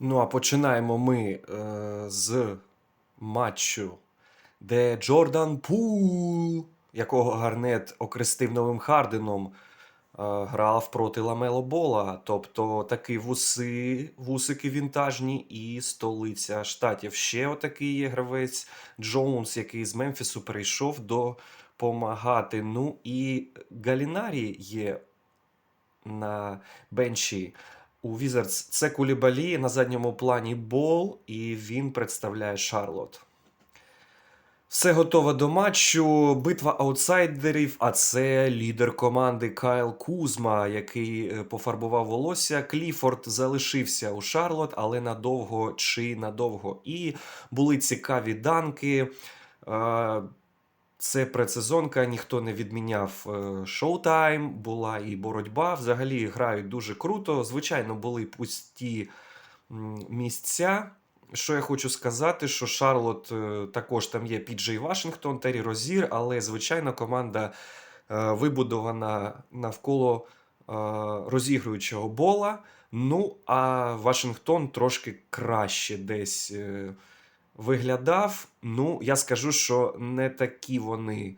Ну, а починаємо ми е, з матчу, де Джордан Пул, якого Гарнет окрестив новим Харденом, е, грав проти Ламело Бола. Тобто такі вуси, вусики вінтажні і столиця штатів. Ще отакий є гравець Джонс, який з Мемфісу перейшов допомагати. Ну і Галінарі є на бенчі у Wizards. Це Кулібалі на задньому плані Бол, і він представляє Шарлот. Все готово до матчу. Битва аутсайдерів, а це лідер команди Кайл Кузма, який е, пофарбував волосся. Кліфорд залишився у Шарлот, але надовго чи надовго. І були цікаві данки. Е, Це предсезонка, ніхто не відміняв е, шоутайм, була і боротьба. Взагалі грають дуже круто. Звичайно, були пусті місця. Що я хочу сказати, що Шарлот е, також там є Піджей Вашингтон, Террі Розір, але звичайно команда е, вибудована навколо е, розігруючого бола. Ну, а Вашингтон трошки краще десь е, виглядав. Ну, я скажу, що не такі вони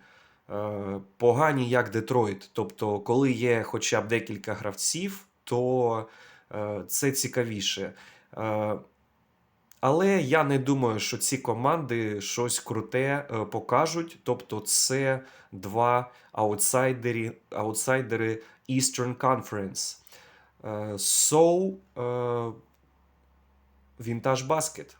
е, погані, як Детройт. Тобто, коли є хоча б декілька гравців, то е, це цікавіше. Е, але я не думаю, що ці команди щось круте е, покажуть. Тобто, це два аутсайдери, аутсайдери Eastern Conference. Е, So, е, Vintage Basket.